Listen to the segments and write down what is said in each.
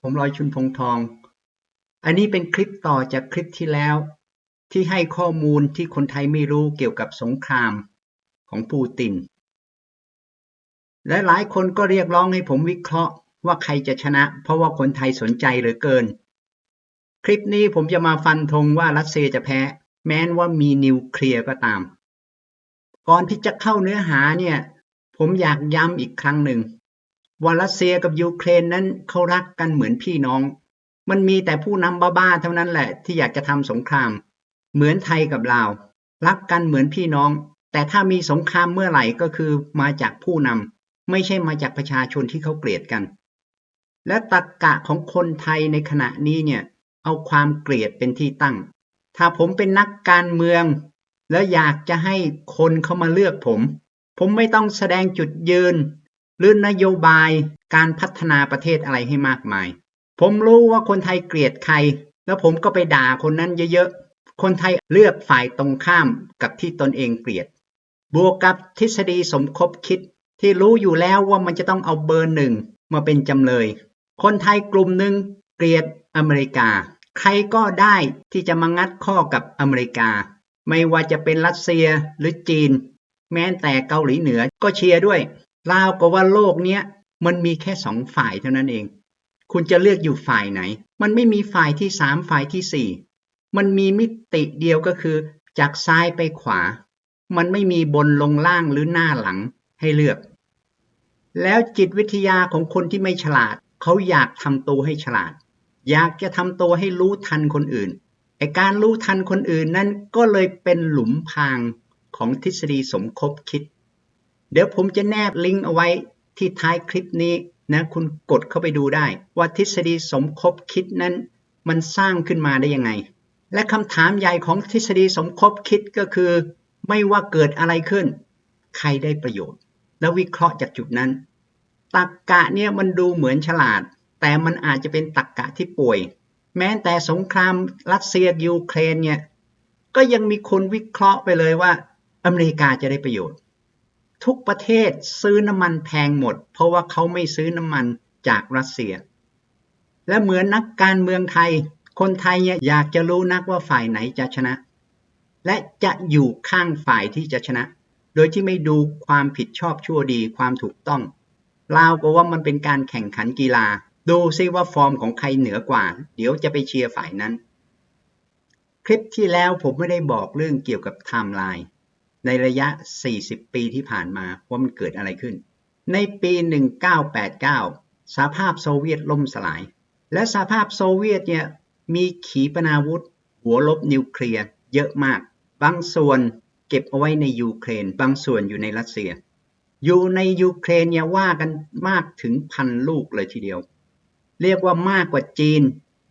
ผมลอยชุนพงทอง อันนี้เป็นคลิปต่อจากคลิปที่แล้ว ที่ให้ข้อมูลที่คนไทยไม่รู้เกี่ยวกับสงครามของปูติน และหลายคนก็เรียกร้องให้ผมวิเคราะห์ว่าใครจะชนะ เพราะว่าคนไทยสนใจเหลือเกิน คลิปนี้ผมจะมาฟันธงว่ารัสเซียจะแพ้ แม้นว่ามีนิวเคลียร์ก็ตาม ก่อนที่จะเข้าเนื้อหาเนี่ย ผมอยากย้ำอีกครั้งหนึ่ง ว่ารัสเซียกับยูเครนนั้นเขารักกันเหมือนพี่น้อง มันมีแต่ผู้นำบ้าๆเท่านั้นแหละที่อยากจะทำสงคราม เหมือนไทยกับลาว รักกันเหมือนพี่น้อง แต่ถ้ามีสงครามเมื่อไหร่ก็คือมาจากผู้นำไม่ใช่มาจากประชาชนที่เขาเกลียดกัน และตรกกะของคนไทยในขณะนี้เนี่ยเอาความเกลียดเป็นที่ตั้ง ถ้าผมเป็นนักการเมือง แล้วอยากจะให้คนเข้ามาเลือกผม ผมไม่ต้องแสดงจุดยืน หรือนโยบายการพัฒนาประเทศอะไรให้มากมาย ผมรู้ว่าคนไทยเกลียดใคร แล้วผมก็ไปด่าคนนั้นเยอะๆ คนไทยเลือกฝ่ายตรงข้ามกับที่ตนเองเกลียด บวกกับทฤษฎีสมคบคิดที่รู้อยู่แล้วว่ามันจะต้องเอาเบอร์หนึ่งมาเป็นจำเลย คนไทยกลุ่มหนึ่งเกลียดอเมริกา ใครก็ได้ที่จะมางัดข้อกับอเมริกา ไม่ว่าจะเป็นรัสเซียหรือจีน แม้แต่เกาหลีเหนือก็เชียร์ด้วย ลาวก็ว่าโลกเนี้ยมันมีแค่สองฝ่ายเท่านั้นเอง คุณจะเลือกอยู่ฝ่ายไหน มันไม่มีฝ่ายที่สามฝ่ายที่สี่มันมีมิติเดียวก็คือ จากซ้ายไปขวา มันไม่มีบนลงล่างหรือหน้าหลังให้เลือก แล้วจิตวิทยาของคนที่ไม่ฉลาด เขาอยากทำตัวให้ฉลาด อยากจะทำตัวให้รู้ทันคนอื่นไอการรู้ทันคนอื่นนั้นก็เลยเป็นหลุมพรางของทฤษฎีสมคบคิด เดี๋ยวผมจะแนบลิงก์เอาไว้ที่ท้ายคลิปนี้นะคุณกดเข้าไปดูได้ ว่าทฤษฎีสมคบคิดนั้น มันสร้างขึ้นมาได้ยังไง และคำถามใหญ่ของทฤษฎีสมคบคิดก็คือ ไม่ว่าเกิดอะไรขึ้น ใครได้ประโยชน์ แล้ววิเคราะห์จากจุดนั้นตรกกะเนี่ยมันดูเหมือนฉลาด แต่มันอาจจะเป็นตรรกกะที่ป่วย แม้แต่สงครามรัสเซียยูเครนเนี่ยก็ยังมีคนวิเคราะห์ไปเลยว่าอเมริกาจะได้ประโยชน์ ทุกประเทศซื้อน้ำมันแพงหมด เพราะว่าเขาไม่ซื้อน้ำมันจากรัสเซีย และเหมือนนักการเมืองไทย คนไทยเนี่ยอยากจะรู้นักว่าฝ่ายไหนจะชนะ และจะอยู่ข้างฝ่ายที่จะชนะ โดยที่ไม่ดูความผิดชอบชั่วดีความถูกต้องลาวก็ว่ามันเป็นการแข่งขันกีฬา ดูซิว่าฟอร์มของใครเหนือกว่า เดี๋ยวจะไปเชียร์ฝ่ายนั้น คลิปที่แล้วผมไม่ได้บอกเรื่องเกี่ยวกับไทม์ไลน์ ในระยะ 40 ปีที่ผ่านมาว่ามันเกิดอะไรขึ้น ในปี 1989 สหภาพโซเวียตล่มสลาย และสหภาพโซเวียตเนี่ยมีขีปนาวุธ หัวลบนิวเคลียร์เยอะมาก บางส่วนเก็บเอาไว้ในยูเครน บางส่วนอยู่ในรัสเซีย อยู่ในยูเครนเนี่ยว่ากันมากถึงพันลูกเลยทีเดียว เรียกว่ามากกว่าจีน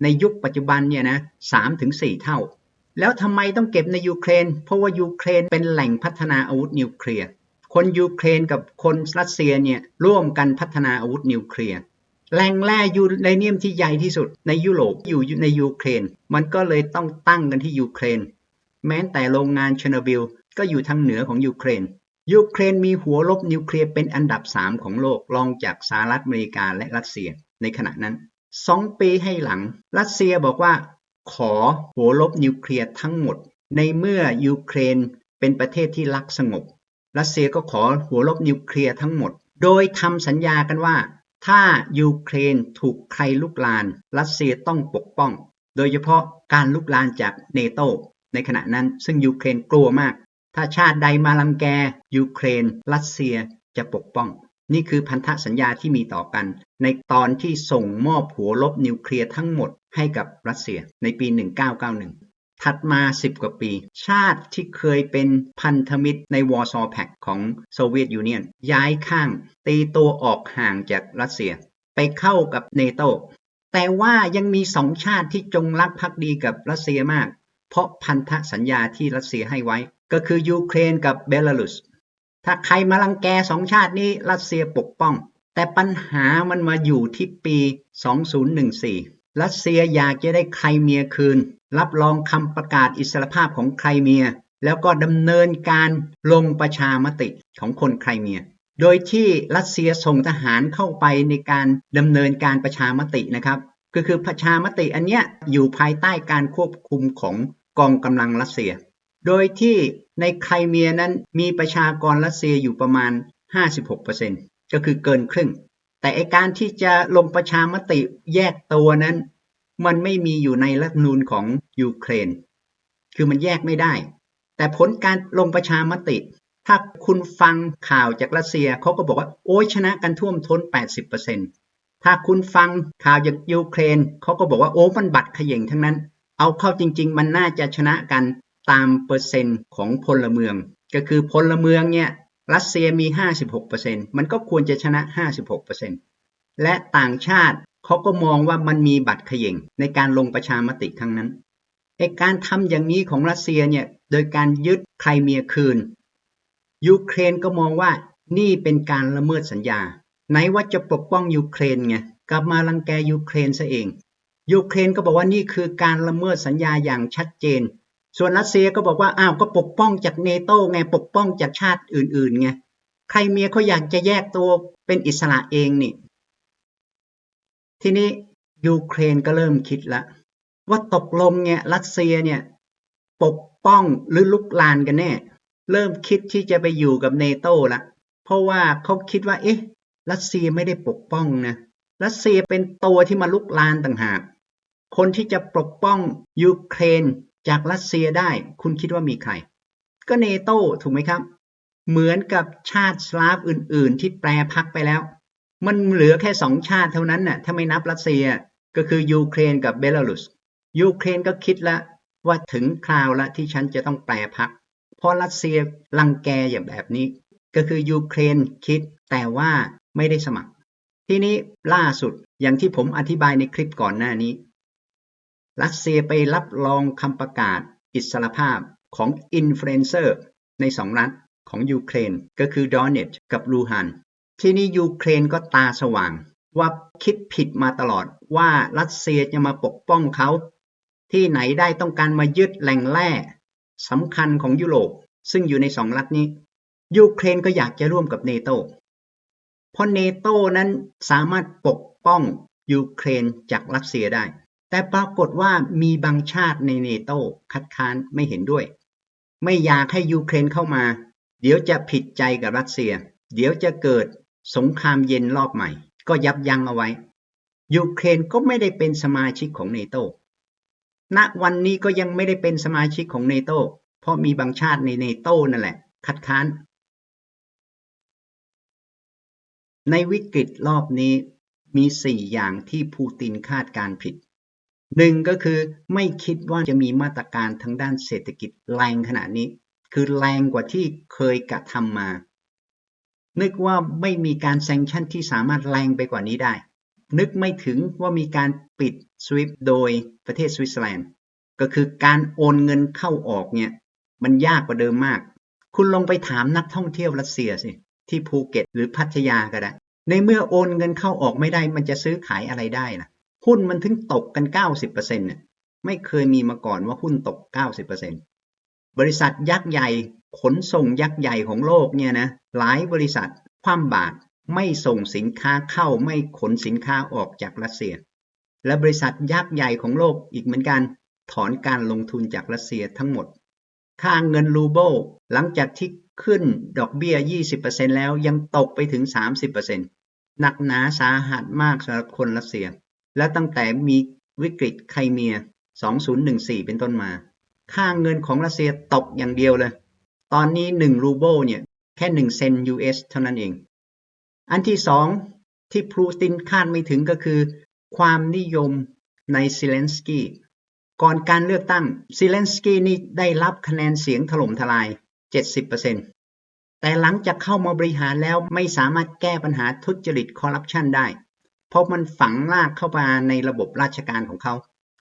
ในยุคปัจจุบันเนี่ยนะสามถึงสี่เท่า แล้วทำไมต้องเก็บในยูเครน เพราะว่ายูเครนเป็นแหล่งพัฒนาอาวุธนิวเคลียร์ คนยูเครนกับคนรัสเซียเนี่ยร่วมกันพัฒนาอาวุธนิวเคลียร์แหล่งแร่ยูเรเนียมที่ใหญ่ที่สุดในยุโรปอยู่ในยูเครน มันก็เลยต้องตั้งกันที่ยูเครน แม้แต่โรงงานเชอร์โนบิลก็อยู่ทางเหนือของยูเครน ยูเครนมีหัวลบนิวเคลียร์เป็นอันดับ 3 ของโลกรองจากสหรัฐอเมริกาและรัสเซียในขณะนั้น 2 ปีให้หลัง รัสเซียบอกว่า ขอหัวลบนิวเคลียร์ทั้งหมด ในเมื่อยูเครนเป็นประเทศที่รักสงบ รัสเซียก็ขอหัวลบนิวเคลียร์ทั้งหมด โดยทำสัญญากันว่า ถ้ายูเครนถูกใครลุกลาน รัสเซียต้องปกป้อง โดยเฉพาะการลุกลานจากเนโตในขณะนั้นซึ่งยูเครนกลัวมาก ถ้าชาติใดมาลังแกยูเครน รัสเซียจะปกป้อง นี่คือพันธสัญญาที่มีต่อกัน ในตอนที่ส่งมอบหัวลบนิวเคลียร์ทั้งหมด ให้กับรัสเซียในปี 1991 ถัดมา 10 กว่าปี ชาติที่เคยเป็นพันธมิตรในวอร์ซอแพคของโซเวียตยูเนียน ย้ายข้าง ตีตัวออกห่างจากรัสเซีย ไปเข้ากับเนโตแต่ว่ายังมีสองชาติที่จงรักภักดีกับรัสเซียมาก เพราะพันธสัญญาที่รัสเซียให้ไว้ ก็คือยูเครนกับเบลารุสถ้าใครมาลังแกสองชาตินี้รัสเซียปกป้อง แต่ปัญหามันมาอยู่ที่ปี 2014 รัสเซียอยากจะได้ไครเมียคืน รับรองคำประกาศอิสรภาพของไครเมีย แล้วก็ดำเนินการลงประชามติของคนไครเมีย โดยที่รัสเซียส่งทหารเข้าไปในการดำเนินการประชามตินะครับก็คือประชามติอันเนี้ยอยู่ภายใต้การควบคุมของกองกำลังรัสเซีย โดยที่ในไครเมียนั้นมีประชากรรัสเซียอยู่ประมาณ 56%ก็คือเกินครึ่ง แต่ไอการที่จะลงประชามติแยกตัวนั้น มันไม่มีอยู่ในรัฐนูญของยูเครน คือมันแยกไม่ได้ แต่ผลการลงประชามติ ถ้าคุณฟังข่าวจากรัสเซียเขาก็บอกว่าโอ้ยชนะกันท่วมท้น 80%ถ้าคุณฟังข่าวจากยูเครนเขาก็บอกว่าโอ้มันบัตรขย่งทั้งนั้น เอาเข้าจริง ๆ มันน่าจะชนะกันตามเปอร์เซ็นต์ของพลเมือง ก็คือพลเมืองเนี่ย รัสเซียมี 56%มันก็ควรจะชนะ 56%และต่างชาติเขาก็มองว่ามันมีบัตรเขย่งในการลงประชามติครั้งนั้นไอการทำอย่างนี้ของรัสเซียเนี่ยโดยการยึดไครเมียคืน ยูเครนก็มองว่านี่เป็นการละเมิดสัญญา ไหนว่าจะปกป้องยูเครนไงกลับมาลังแกยูเครนซะเอง ยูเครนก็บอกว่านี่คือการละเมิดสัญญาอย่างชัดเจน ส่วนรัสเซียก็บอกว่าอ้าวก็ปกป้องจากเนโตไงปกป้องจากชาติอื่นๆไงใครเมียเขาอยากจะแยกตัวเป็นอิสระเองนี่ ทีนี้ยูเครนก็เริ่มคิดละว่าตกลงเนี่ยรัสเซียเนี่ยปกป้องหรือลุกลานกันแน่ เริ่มคิดที่จะไปอยู่กับเนโต้ละเพราะว่าเขาคิดว่า เอ๊ะ รัสเซียไม่ได้ปกป้องนะรัสเซียเป็นตัวที่มาลุกลานต่างหาก คนที่จะปกป้องยูเครน จากรัสเซียได้คุณคิดว่ามีใคร ก็เนโตถูกไหมครับ เหมือนกับชาติสลาฟอื่น ๆ ที่แปรพักไปแล้ว มันเหลือแค่สองชาติเท่านั้นน่ะถ้าไม่นับรัสเซียก็คือยูเครนกับเบลารุสยูเครนก็คิดแล้วว่าถึงคราวละที่ฉันจะต้องแปรพัก เพราะรัสเซียรังแกอย่างแบบนี้ ก็คือยูเครนคิดแต่ว่าไม่ได้สมัคร ทีนี้ล่าสุดอย่างที่ผมอธิบายในคลิปก่อนหน้านี้ รัสเซียไปรับรองคำประกาศอิสรภาพของอินฟลูเอนเซอร์ในสองรัฐของยูเครนก็คือดอนเนตกับลูฮัน ที่นี้ยูเครนก็ตาสว่าง ว่าคิดผิดมาตลอดว่ารัสเซียจะมาปกป้องเขา ที่ไหนได้ต้องการมายึดแหล่งแร่สำคัญของยุโรปซึ่งอยู่ในสองรัฐนี้ ยูเครนก็อยากจะร่วมกับเนโตเพราะเนโตนั้นสามารถปกป้องยูเครนจากรัสเซียได้ แต่ปรากฏว่ามีบางชาติในเนโตคัดค้านไม่เห็นด้วย ไม่อยากให้ยูเครนเข้ามา เดี๋ยวจะผิดใจกับรัสเซีย เดี๋ยวจะเกิดสงครามเย็นรอบใหม่ ก็ยับยั้งเอาไว้ ยูเครนก็ไม่ได้เป็นสมาชิกของเนโตณวันนี้ก็ยังไม่ได้เป็นสมาชิกของเนโตเพราะมีบางชาติในเนโตนั่นแหละ คัดค้าน ในวิกฤตรอบนี้มีสี่อย่างที่ปูตินคาดการผิด หนึ่งก็คือไม่คิดว่าจะมีมาตรการทางด้านเศรษฐกิจแรงขนาดนี้ คือแรงกว่าที่เคยกระทำมา นึกว่าไม่มีการแซงชั่นที่สามารถแรงไปกว่านี้ได้ นึกไม่ถึงว่ามีการปิดสวิฟโดยประเทศสวิตเซอร์แลนด์ ก็คือการโอนเงินเข้าออกเนี่ย มันยากกว่าเดิมมาก คุณลองไปถามนักท่องเที่ยวรัสเซียสิ ที่ภูเก็ตหรือพัทยาก็ได้ ในเมื่อโอนเงินเข้าออกไม่ได้ มันจะซื้อขายอะไรได้ล่ะ หุ้นมันถึงตกกัน 90%เนี่ยไม่เคยมีมาก่อนว่าหุ้นตก 90%บริษัทยักษ์ใหญ่ขนส่งยักษ์ใหญ่ของโลกเนี่ยนะหลายบริษัทคว่ำบาตรไม่ส่งสินค้าเข้าไม่ขนสินค้าออกจากรัสเซีย และบริษัทยักษ์ใหญ่ของโลกอีกเหมือนกัน ถอนการลงทุนจากรัสเซียทั้งหมด ค่าเงินรูเบิลหลังจากที่ขึ้นดอกเบี้ย 20%แล้วยังตกไปถึง 30%หนักหนาสาหัสมากสำหรับคนรัสเซีย และตั้งแต่มีวิกฤตไครเมีย 2014 เป็นต้นมา ค่าเงินของรัสเซียตกอย่างเดียวเลย ตอนนี้ 1 รูเบิลเนี่ย แค่ 1 เซน US เท่านั้นเอง อันที่สองที่พูตินคาดไม่ถึงก็คือ ความนิยมในซิเลนสกี้ก่อนการเลือกตั้งซิเลนสกี้นี่ได้รับคะแนนเสียงถล่มทลาย 70%แต่หลังจากเข้ามาบริหารแล้วไม่สามารถแก้ปัญหาทุจริตคอร์รัปชันได้ เพราะมันฝังลากเข้ามาในระบบราชการของเขา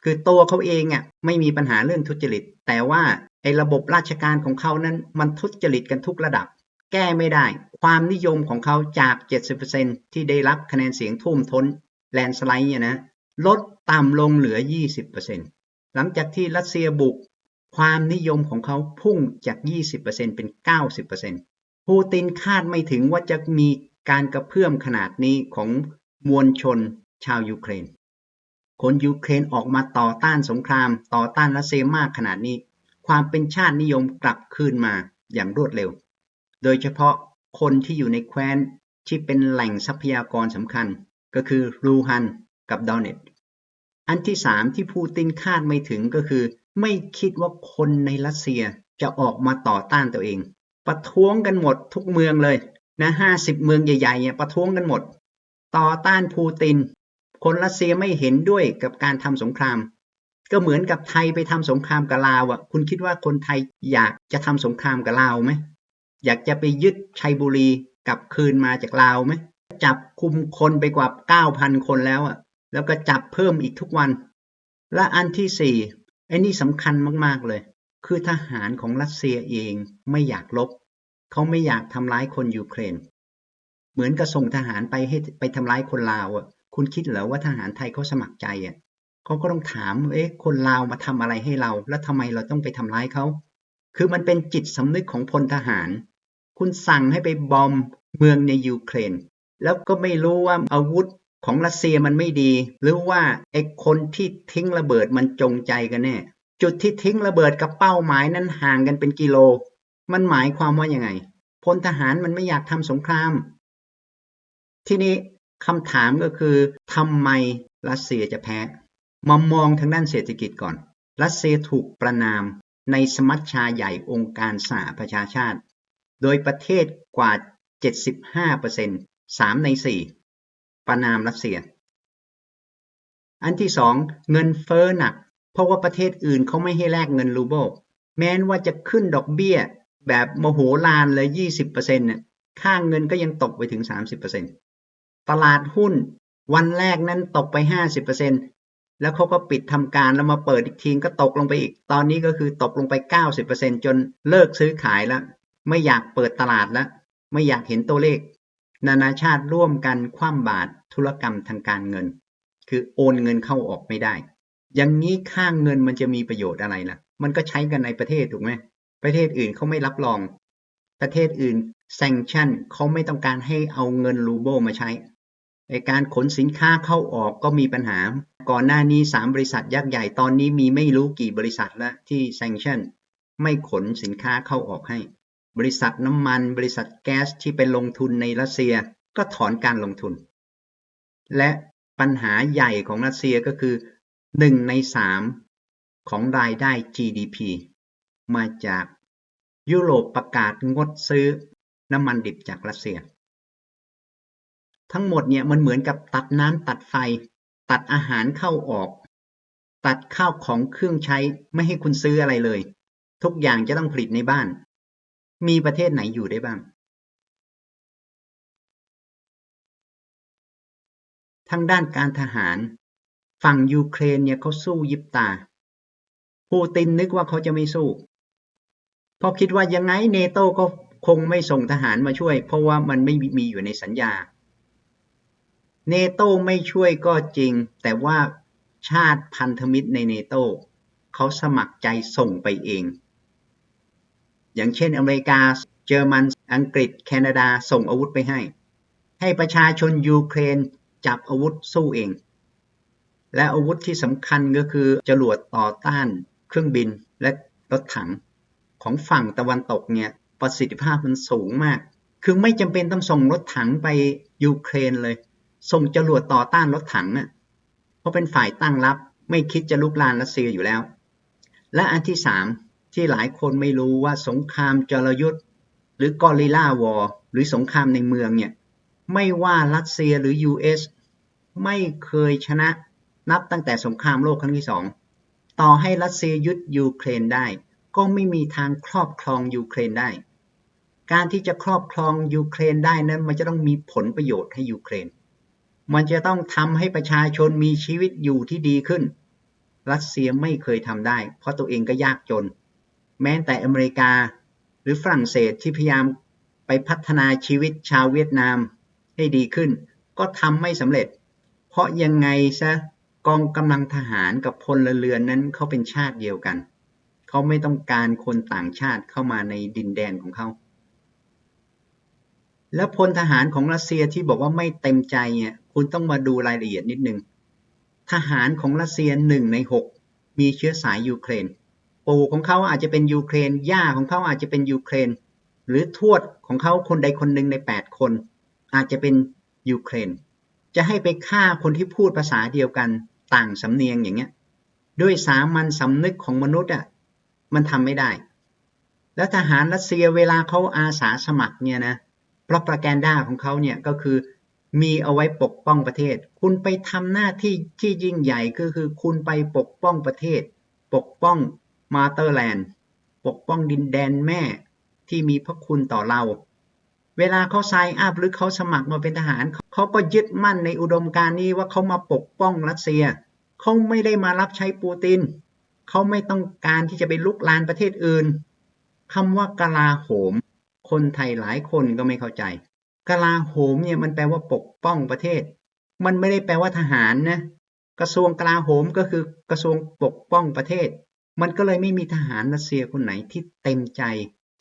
คือตัวเขาเองอะไม่มีปัญหาเรื่องทุจริต แต่ว่าไอ้ระบบราชการของเขานั้นมันทุจริตกันทุกระดับ แก้ไม่ได้ ความนิยมของเขาจาก 70%ที่ได้รับคะแนนเสียงท่วมท้นแลนสไลด์เนี่ยนะลดต่ำลงเหลือ 20%หลังจากที่รัสเซียบุก ความนิยมของเขาพุ่งจาก 20%เป็น 90%ปูตินคาดไม่ถึงว่าจะมีการกระเพื่อมขนาดนี้ของ มวลชนชาวยูเครน คนยูเครนออกมาต่อต้านสงคราม ต่อต้านรัสเซียมากขนาดนี้ ความเป็นชาตินิยมกลับคืนมาอย่างรวดเร็ว โดยเฉพาะคนที่อยู่ในแคว้นที่เป็นแหล่งทรัพยากรสำคัญ ก็คือรูฮันกับดอนเนตอันที่สามที่พูตินคาดไม่ถึงก็คือ ไม่คิดว่าคนในรัสเซียจะออกมาต่อต้านตัวเอง ประท้วงกันหมดทุกเมืองเลยนะห้าสิบเมืองใหญ่ๆเนี่ยประท้วงกันหมด ต่อต้านพูติน คนรัสเซียไม่เห็นด้วยกับการทำสงคราม ก็เหมือนกับไทยไปทำสงครามกับลาวอะ คุณคิดว่าคนไทยอยากจะทำสงครามกับลาวไหมอยากจะไปยึดชัยบุรีกลับคืนมาจากลาวไหมจับคุมคนไปกว่าเก้าพันคนแล้วอะ แล้วก็จับเพิ่มอีกทุกวัน และอันที่สี่ไอ้นี่สำคัญมากๆเลย คือทหารของรัสเซียเองไม่อยากลบ เขาไม่อยากทำร้ายคนยูเครน เหมือนกับส่งทหารไปให้ไปทำร้ายคนลาวอะ คุณคิดเหรอว่าทหารไทยเขาสมัครใจอะเขาก็ต้องถามเอ๊ะคนลาวมาทำอะไรให้เรา แล้วทำไมเราต้องไปทำร้ายเขาคือมันเป็นจิตสำนึกของพลทหาร คุณสั่งให้ไปบอมเมืองในยูเครน แล้วก็ไม่รู้ว่าอาวุธของรัสเซียมันไม่ดี หรือว่าไอ้คนที่ทิ้งระเบิดมันจงใจกันแน่จุดที่ทิ้งระเบิดกับเป้าหมายนั้นห่างกันเป็นกิโล มันหมายความว่ายังไงพลทหารมันไม่อยากทำสงคราม ทีนี้คำถามก็คือทำไมรัสเซียจะแพ้ มามองทางด้านเศรษฐกิจก่อน รัสเซียถูกประนามในสมัชชาใหญ่องค์การสหประชาชาติ โดยประเทศกว่า 75% 3 ใน 4 ประนามรัสเซีย อันที่สองเงินเฟ้อหนัก เพราะว่าประเทศอื่นเขาไม่ให้แลกเงินรูเบิลแม้นว่าจะขึ้นดอกเบี้ยแบบโมโหลานเลย 20%เนี่ยค่าเงินก็ยังตกไปถึง 30% ตลาดหุ้น วันแรกนั้นตกไป50%แล้วเขาก็ปิดทำการแล้วมาเปิดอีกทีก็ตกลงไปอีก ตอนนี้ก็คือตกลงไป90%จนเลิกซื้อขายแล้ว ไม่อยากเปิดตลาดแล้ว ไม่อยากเห็นตัวเลข นานาชาติร่วมกันคว่ำบาตรธุรกรรมทางการเงิน คือโอนเงินเข้าออกไม่ได้ อย่างนี้ค่างเงินมันจะมีประโยชน์อะไรล่ะ มันก็ใช้กันในประเทศถูกไหมประเทศอื่นเขาไม่รับรอง ประเทศอื่นแซงชั่นเขาไม่ต้องการให้เอาเงินรูเบิลมาใช้ ในการขนสินค้าเข้าออกก็มีปัญหา ก่อนหน้านี้สามบริษัทยักษ์ใหญ่ตอนนี้มีไม่รู้กี่บริษัทแล้วที่แซงชั่นไม่ขนสินค้าเข้าออกให้ บริษัทน้ำมัน บริษัทแก๊สที่ไปลงทุนในรัสเซียก็ถอนการลงทุน และปัญหาใหญ่ของรัสเซียก็คือหนึ่งในสามของรายได้ GDP มาจากยุโรปประกาศงดซื้อน้ำมันดิบจากรัสเซีย ทั้งหมดเนี่ยมันเหมือนกับตัดน้ำตัดไฟ ตัดอาหารเข้าออก ตัดข้าวของเครื่องใช้ไม่ให้คุณซื้ออะไรเลย ทุกอย่างจะต้องผลิตในบ้าน มีประเทศไหนอยู่ได้บ้าง ทางด้านการทหาร ฝั่งยูเครนเนี่ยเขาสู้ยิบตา ปูตินนึกว่าเขาจะไม่สู้เพราะคิดว่ายังไงเนโตก็คงไม่ส่งทหารมาช่วย เพราะว่ามันไม่มีอยู่ในสัญญา เนโตไม่ช่วยก็จริง แต่ว่าชาติพันธมิตรในเนโตเขาสมัครใจส่งไปเอง อย่างเช่นอเมริกา เยอรมัน อังกฤษ แคนาดาส่งอาวุธไปให้ ให้ประชาชนยูเครนจับอาวุธสู้เอง และอาวุธที่สำคัญก็คือจรวดต่อต้านเครื่องบินและรถถังของฝั่งตะวันตกเนี่ยประสิทธิภาพมันสูงมาก คือไม่จำเป็นต้องส่งรถถังไปยูเครนเลย ส่งจรวดต่อต้านรถถังน่ะเพราะเป็นฝ่ายตั้งรับ ไม่คิดจะลุกลานรัสเซียอยู่แล้ว และอันที่สามที่หลายคนไม่รู้ว่าสงครามจรยุทธ์หรือกอริลลาวอร์หรือสงครามในเมืองเนี่ยไม่ว่ารัสเซียหรือ US ไม่เคยชนะนับตั้งแต่สงครามโลกครั้งที่สองต่อให้รัสเซียยึดยูเครนได้ ก็ไม่มีทางครอบครองยูเครนได้ การที่จะครอบครองยูเครนได้นั้นมันจะต้องมีผลประโยชน์ให้ยูเครน มันจะต้องทำให้ประชาชนมีชีวิตอยู่ที่ดีขึ้น รัสเซียไม่เคยทำได้ เพราะตัวเองก็ยากจน แม้แต่อเมริกาหรือฝรั่งเศสที่พยายามไปพัฒนาชีวิตชาวเวียดนามให้ดีขึ้น ก็ทำไม่สำเร็จ เพราะยังไงซะกองกำลังทหารกับพลเรือนนั้นเขาเป็นชาติเดียวกัน เขาไม่ต้องการคนต่างชาติเข้ามาในดินแดนของเขา แล้วพลทหารของรัสเซียที่บอกว่าไม่เต็มใจเนี่ย คุณต้องมาดูรายละเอียดนิดนึง ทหารของรัสเซียหนึ่งในหกมีเชื้อสายยูเครน ปู่ของเขาอาจจะเป็นยูเครน ย่าของเขาอาจจะเป็นยูเครน หรือทวดของเขาคนใดคนหนึ่งในแปดคน อาจจะเป็นยูเครน จะให้ไปฆ่าคนที่พูดภาษาเดียวกันต่างสำเนียงอย่างเงี้ย ด้วยสามัญสำนึกของมนุษย์อะมันทำไม่ได้ แล้วทหารรัสเซียเวลาเขาอาสาสมัครเนี่ยนะโปรปาแกนดาของเขาเนี่ยก็คือ มีเอาไว้ปกป้องประเทศ คุณไปทำหน้าที่ที่ยิ่งใหญ่ก็คือคุณไปปกป้องประเทศ ปกป้องมาเตอร์แลนด์ ปกป้องดินแดนแม่ที่มีพระคุณต่อเรา เวลาเขาไซน์อัพหรือเขาสมัครมาเป็นทหาร เขาก็ยึดมั่นในอุดมการณ์นี้ว่าเขามาปกป้องรัสเซีย เขาไม่ได้มารับใช้ปูติน เขาไม่ต้องการที่จะไปลุกลานประเทศอื่นคำว่ากลาโหม คนไทยหลายคนก็ไม่เข้าใจ กลาโหมเนี่ยมันแปลว่าปกป้องประเทศ มันไม่ได้แปลว่าทหารนะกระทรวงกลาโหมก็คือกระทรวงปกป้องประเทศ มันก็เลยไม่มีทหารรัสเซียคนไหนที่เต็มใจ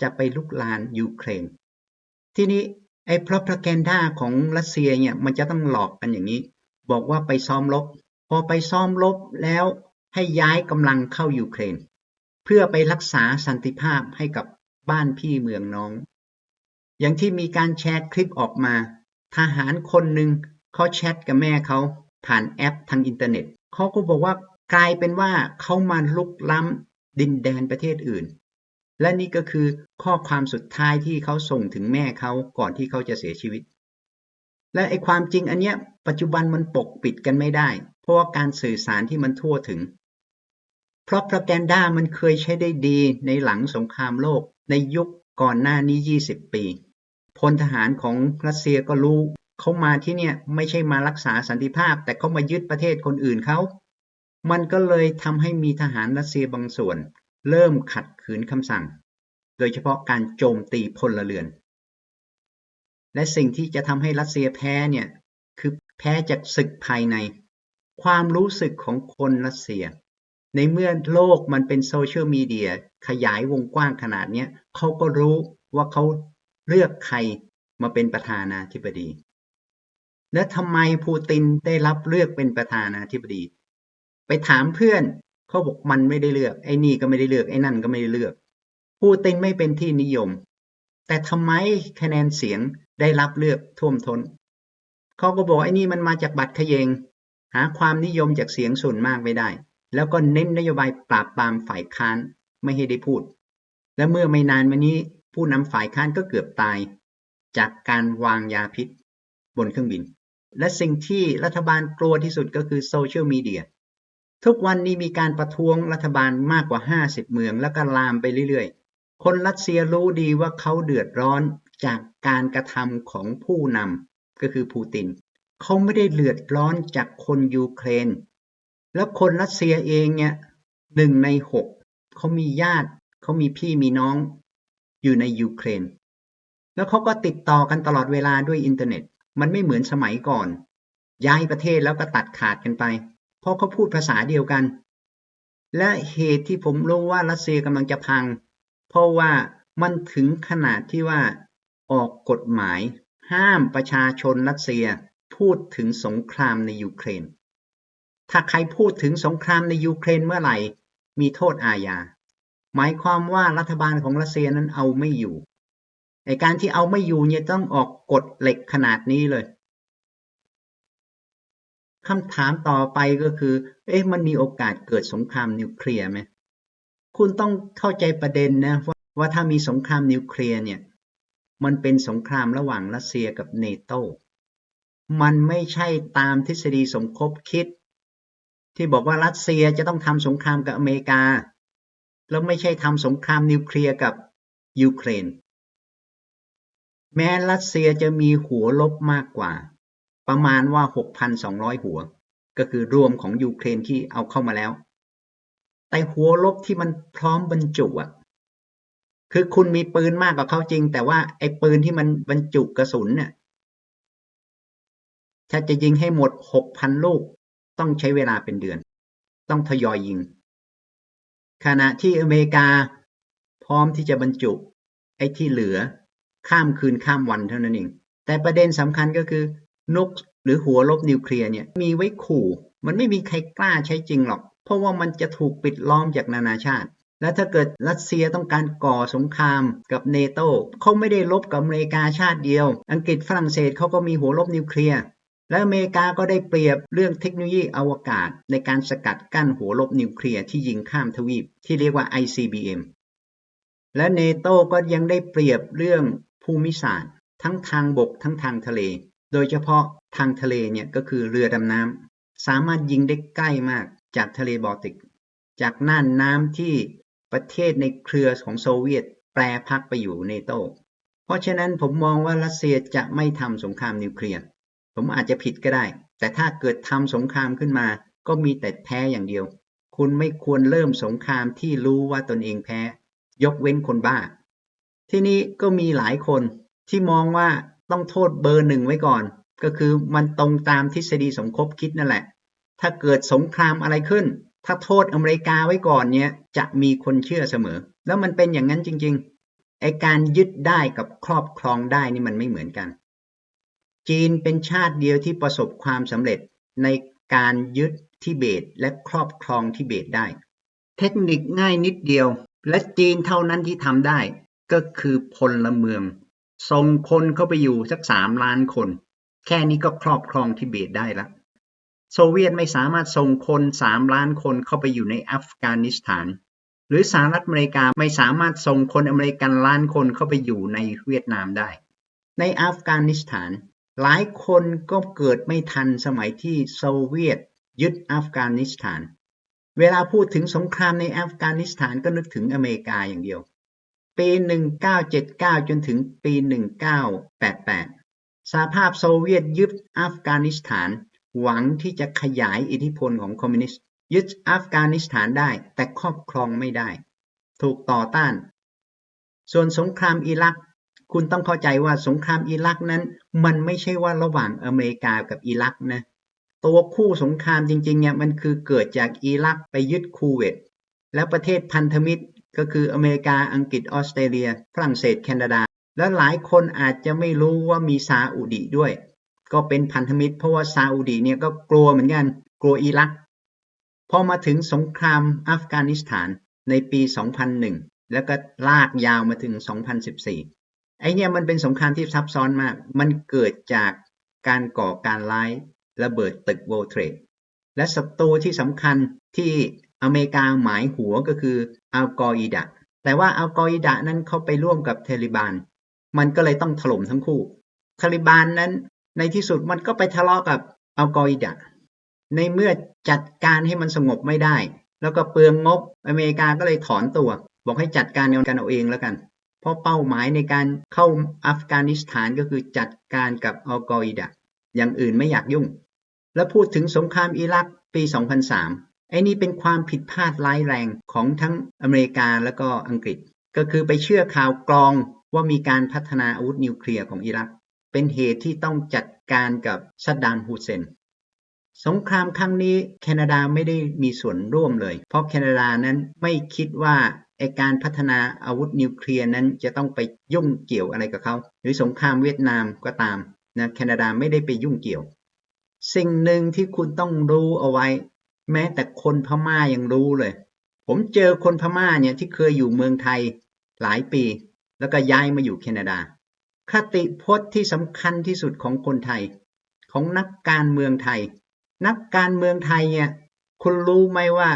จะไปลุกลานยูเครน ทีนี้ไอ้พร o พ a แกนด้าของรัสเซียเนี่ยมันจะต้องหลอกกันอย่างนี้ บอกว่าไปซ้อมรบ พอไปซ้อมรบแล้วให้ย้ายกำลังเข้ายูเครน เพื่อไปรักษาสันติภาพให้กับบ้านพี่เมืองน้อง อย่างที่มีการแชร์คลิปออกมา ทหารคนหนึ่งเขาแชทกับแม่เขาผ่านแอปทางอินเทอร์เน็ตเขาก็บอกว่ากลายเป็นว่าเขามาลุกล้ำดินแดนประเทศอื่น และนี่ก็คือข้อความสุดท้ายที่เขาส่งถึงแม่เขาก่อนที่เขาจะเสียชีวิต และไอความจริงอันเนี้ยปัจจุบันมันปกปิดกันไม่ได้ เพราะว่าการสื่อสารที่มันทั่วถึง เพราะ p r o p a g a n d a มันเคยใช้ได้ดีในหลังสงครามโลก ในยุค ก่อนหน้านี้20ปี พลทหารของรัสเซียก็รู้เขามาที่เนี่ยไม่ใช่มารักษาสันติภาพ แต่เขามายึดประเทศคนอื่นเขา มันก็เลยทำให้มีทหารรัสเซียบางส่วน เริ่มขัดขืนคำสั่ง โดยเฉพาะการโจมตีพลเรือน และสิ่งที่จะทำให้รัสเซียแพ้เนี่ยคือแพ้จากศึกภายใน ความรู้สึกของคนรัสเซีย ในเมื่อโลกมันเป็นโซเชียลมีเดีย ขยายวงกว้างขนาดนี้เขาก็รู้ว่าเขาเลือกใครมาเป็นประธานาธิบดี และทำไมปูตินได้รับเลือกเป็นประธานาธิบดี ไปถามเพื่อนเขาบอกมันไม่ได้เลือก ไอ้นี่ก็ไม่ได้เลือกไอ้นั่นก็ไม่ได้เลือกปูตินไม่เป็นที่นิยม แต่ทำไมคะแนนเสียงได้รับเลือกท่วมทน้นเขาก็บอกไอ้นี่มันมาจากบัตรขยงหาความนิยมจากเสียงส่วนมากไม่ได้ แล้วก็เน้นนโยบายปราบปรามฝ่ายค้าน ไม่ให้ได้พูด และเมื่อไม่นานมานี้ผู้นำฝ่ายค้านก็เกือบตาย จากการวางยาพิษ บนเครื่องบิน และสิ่งที่รัฐบาลกลัวที่สุดก็คือโซเชียลมีเดียทุกวันนี้มีการประท้วงรัฐบาลมากกว่า 50 เมือง แล้วก็ลามไปเรื่อยๆ คนรัสเซียรู้ดีว่าเขาเดือดร้อนจากการกระทำของผู้นำก็คือปูติน เขาไม่ได้เดือดร้อนจากคนยูเครน แล้วคนรัสเซียเองเนี่ยหนึ่งในหก เขามีญาติ เขามีพี่มีน้องอยู่ในยูเครน แล้วเขาก็ติดต่อกันตลอดเวลาด้วยอินเทอร์เน็ต มันไม่เหมือนสมัยก่อน ย้ายประเทศแล้วก็ตัดขาดกันไป เพราะเขาพูดภาษาเดียวกัน และเหตุที่ผมรู้ว่ารัสเซียกำลังจะพัง เพราะว่ามันถึงขนาดที่ว่าออกกฎหมาย ห้ามประชาชนรัสเซียพูดถึงสงครามในยูเครน ถ้าใครพูดถึงสงครามในยูเครนเมื่อไหร่ มีโทษอาญา หมายความว่ารัฐบาลของรัสเซียนั้นเอาไม่อยู่ในการที่เอาไม่อยู่เนี่ยต้องออกกฎเหล็กขนาดนี้เลยคำถามต่อไปก็คือ เอ๊ะ มันมีโอกาสเกิดสงครามนิวเคลียร์ไหม คุณต้องเข้าใจประเด็นนะว่าว่าถ้ามีสงครามนิวเคลียร์เนี่ย มันเป็นสงครามระหว่างรัสเซียกับเนโตมันไม่ใช่ตามทฤษฎีสมคบคิด ที่บอกว่ารัสเซียจะต้องทำสงครามกับอเมริกา แล้วไม่ใช่ทำสงครามนิวเคลียร์กับยูเครน แม้รัสเซียจะมีหัวลบมากกว่า ประมาณว่า 6,200 หัว ก็คือรวมของยูเครนที่เอาเข้ามาแล้ว แต่หัวลบที่มันพร้อมบรรจุอะคือคุณมีปืนมากกว่าเขาจริง แต่ว่าไอ้ปืนที่มันบรรจุกระสุนเนี่ยถ้าจะยิงให้หมด6,000ลูก ต้องใช้เวลาเป็นเดือน ต้องทยอยยิง ขณะที่อเมริกาพร้อมที่จะบรรจุ ไอ้ที่เหลือข้ามคืนข้ามวันเท่านั้นเอง แต่ประเด็นสำคัญก็คือนกหรือหัวลบนิวเคลียร์เนี่ยมีไว้ขู่ มันไม่มีใครกล้าใช้จริงหรอก เพราะว่ามันจะถูกปิดล้อมจากนานาชาติ และถ้าเกิดรัสเซียต้องการก่อสงครามกับเนโตเขาไม่ได้ลบกับอเมริกาชาติเดียว อังกฤษฝรั่งเศสเขาก็มีหัวลบนิวเคลียร์ และอเมริกาก็ได้เปรียบเรื่องเทคโนโลยีอวกาศ ในการสกัดกั้นหัวลบนิวเคลียร์ที่ยิงข้ามทวีปที่เรียกว่า ICBM และเนโตก็ยังได้เปรียบเรื่องภูมิศาสตร์ ทั้งทางบกทั้งทางทะเล โดยเฉพาะทางทะเลเนี่ยก็คือเรือดำน้ำสามารถยิงได้ใกล้มากจากทะเลบอลติก จากน่านน้ำที่ประเทศในเครือของโซเวียตแปรพักไปอยู่เนโตเพราะฉะนั้นผมมองว่ารัสเซียจะไม่ทำสงครามนิวเคลียร์ ผมอาจจะผิดก็ได้ แต่ถ้าเกิดทำสงครามขึ้นมา ก็มีแต่แพ้อย่างเดียว คุณไม่ควรเริ่มสงครามที่รู้ว่าตนเองแพ้ ยกเว้นคนบ้า ที่นี้ก็มีหลายคนที่มองว่าต้องโทษเบอร์หนึ่งไว้ก่อน ก็คือมันตรงตามทฤษฎีสมคบคิดนั่นแหละ ถ้าเกิดสงครามอะไรขึ้น ถ้าโทษอเมริกาไว้ก่อนเนี่ยจะมีคนเชื่อเสมอ แล้วมันเป็นอย่างนั้นจริง ๆไอการยึดได้กับครอบครองได้นี่มันไม่เหมือนกัน จีนเป็นชาติเดียวที่ประสบความสำเร็จในการยึดทิเบตและครอบครองทิเบตได้ เทคนิคง่ายนิดเดียว และจีนเท่านั้นที่ทำได้ ก็คือพลเมืองส่งคนเข้าไปอยู่สักสามล้านคน แค่นี้ก็ครอบครองทิเบตได้ล้วโซเวียตไม่สามารถส่งคนสามล้านคนเข้าไปอยู่ในอัฟกานิสถาน หรือสหรัฐอเมริกาไม่สามารถส่งคนอเมริกันล้านคนเข้าไปอยู่ในเวียดนามได้ ในอัฟกานิสถาน หลายคนก็เกิดไม่ทันสมัยที่โซเวียตยึดอัฟกานิสถาน เวลาพูดถึงสงครามในอัฟกานิสถานก็นึกถึงอเมริกาอย่างเดียว ปี 1979 จนถึงปี 1988 สหภาพโซเวียตยึดอัฟกานิสถาน หวังที่จะขยายอิทธิพลของคอมมิวนิสต์ ยึดอัฟกานิสถานได้แต่ครอบครองไม่ได้ ถูกต่อต้าน ส่วนสงครามอิรัก คุณต้องเข้าใจว่าสงครามอิรักนั้น มันไม่ใช่ว่าระหว่างอเมริกากับอิรักนะ ตัวคู่สงครามจริงๆเนี่ยมันคือเกิดจากอิรักไปยึดคูเวตและประเทศพันธมิตรก็คืออเมริกาอังกฤษออสเตรเลีย ฝรั่งเศสแคนาดา และหลายคนอาจจะไม่รู้ว่ามีซาอุดีด้วย ก็เป็นพันธมิตรเพราะว่าซาอุดีเนี่ยก็กลัวเหมือนกันกลัวอิรักพอมาถึงสงครามอัฟกานิสถานในปี 2001 แล้วก็ลากยาวมาถึง 2014 ไอเนี่ยมันเป็นสงครามที่ซับซ้อนมาก มันเกิดจากการก่อการร้ายระเบิดตึก World Trade และศัตรูที่สำคัญที่อเมริกาหมายหัวก็คืออัลกออิดะ แต่ว่าอัลกออิดะนั้นเข้าไปร่วมกับเทลิบาน มันก็เลยต้องถล่มทั้งคู่เทลิบานนั้นในที่สุดมันก็ไปทะเลาะกับอัลกออิดะ ในเมื่อจัดการให้มันสงบไม่ได้ แล้วก็เปลืองงบอเมริกาก็เลยถอนตัว บอกให้จัดการกันเอาเองแล้วกัน เพราะเป้าหมายในการเข้าอัฟกานิสถานก็คือจัดการกับอัลกออิดะอย่างอื่นไม่อยากยุ่ง แล้วพูดถึงสงครามอิรักปี 2003 ไอ้นี่เป็นความผิดพลาดร้ายแรงของทั้งอเมริกาแล้วก็อังกฤษ ก็คือไปเชื่อข่าวกรองว่ามีการพัฒนาอาวุธนิวเคลียร์ของอิรัก เป็นเหตุที่ต้องจัดการกับซัดดามฮูเซนสงครามครั้งนี้แคนาดาไม่ได้มีส่วนร่วมเลย เพราะแคนาดานั้นไม่คิดว่า ไอการพัฒนาอาวุธนิวเคลียร์นั้นจะต้องไปยุ่งเกี่ยวอะไรกับเขา หรือสงครามเวียดนามก็ตามนะแคนาดาไม่ได้ไปยุ่งเกี่ยว สิ่งหนึ่งที่คุณต้องรู้เอาไว้ แม้แต่คนพม่ายังรู้เลย ผมเจอคนพม่าเนี่ยที่เคยอยู่เมืองไทยหลายปี แล้วก็ย้ายมาอยู่แคนาดา คติพจน์ที่สำคัญที่สุดของคนไทย ของนักการเมืองไทย นักการเมืองไทยเนี่ยคุณรู้ไหมว่า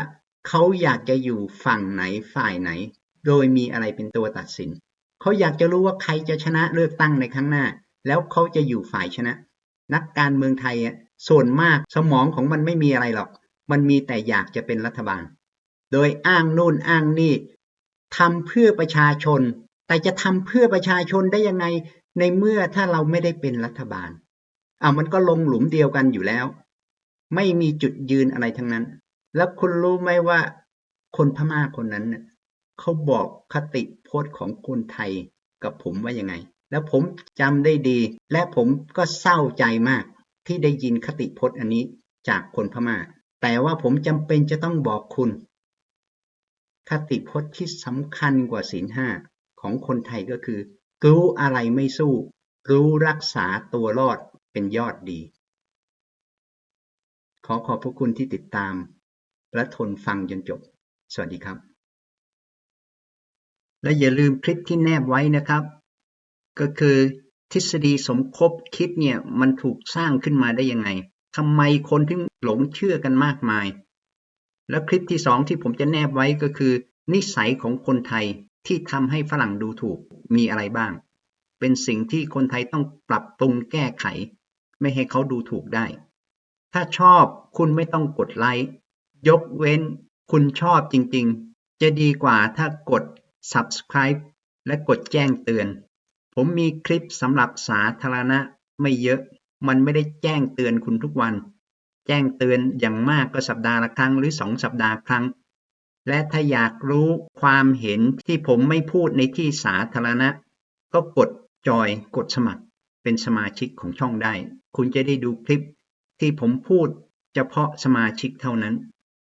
เขาอยากจะอยู่ฝั่งไหนฝ่ายไหน โดยมีอะไรเป็นตัวตัดสิน เขาอยากจะรู้ว่าใครจะชนะเลือกตั้งในครั้งหน้า แล้วเขาจะอยู่ฝ่ายชนะ นักการเมืองไทยอะส่วนมากสมองของมันไม่มีอะไรหรอก มันมีแต่อยากจะเป็นรัฐบาล โดยอ้างนู่นอ้างนี่ทำเพื่อประชาชน แต่จะทำเพื่อประชาชนได้ยังไง ในเมื่อถ้าเราไม่ได้เป็นรัฐบาลอ่ามันก็ลงหลุมเดียวกันอยู่แล้ว ไม่มีจุดยืนอะไรทั้งนั้น แล้วคุณรู้ไหมว่าคนพม่าคนนั้นเน่ยเขาบอกคติพจน์ของคนไทยกับผมว่ายังไง แล้วผมจำได้ดี และผมก็เศร้าใจมากที่ได้ยินคติพจน์อันนี้จากคนพม่า แต่ว่าผมจำเป็นจะต้องบอกคุณ คติพจน์ที่สำคัญกว่าศีลห้าของคนไทยก็คือ รู้อะไรไม่สู้ รู้รักษาตัวรอดเป็นยอดดี ขอขอบพระคุณที่ติดตาม และทนฟังจนจบ สวัสดีครับ และอย่าลืมคลิปที่แนบไว้นะครับ ก็คือทฤษฎีสมคบคิดเนี่ยมันถูกสร้างขึ้นมาได้ยังไงทำไมคนถึงหลงเชื่อกันมากมาย แล้วคลิปที่สองที่ผมจะแนบไว้ก็คือ นิสัยของคนไทยที่ทำให้ฝรั่งดูถูกมีอะไรบ้าง เป็นสิ่งที่คนไทยต้องปรับปรุงแก้ไข ไม่ให้เขาดูถูกได้ ถ้าชอบคุณไม่ต้องกดไลค์ ยกเว้นคุณชอบจริง ๆ จะดีกว่าถ้ากด subscribe และกดแจ้งเตือน ผมมีคลิปสำหรับสาธารณะไม่เยอะ มันไม่ได้แจ้งเตือนคุณทุกวัน แจ้งเตือนอย่างมากก็สัปดาห์ละครั้งหรือสองสัปดาห์ครั้ง และถ้าอยากรู้ความเห็นที่ผมไม่พูดในที่สาธารณะ ก็กดจอยกดสมัคร เป็นสมาชิกของช่องได้ คุณจะได้ดูคลิปที่ผมพูดเฉพาะสมาชิกเท่านั้น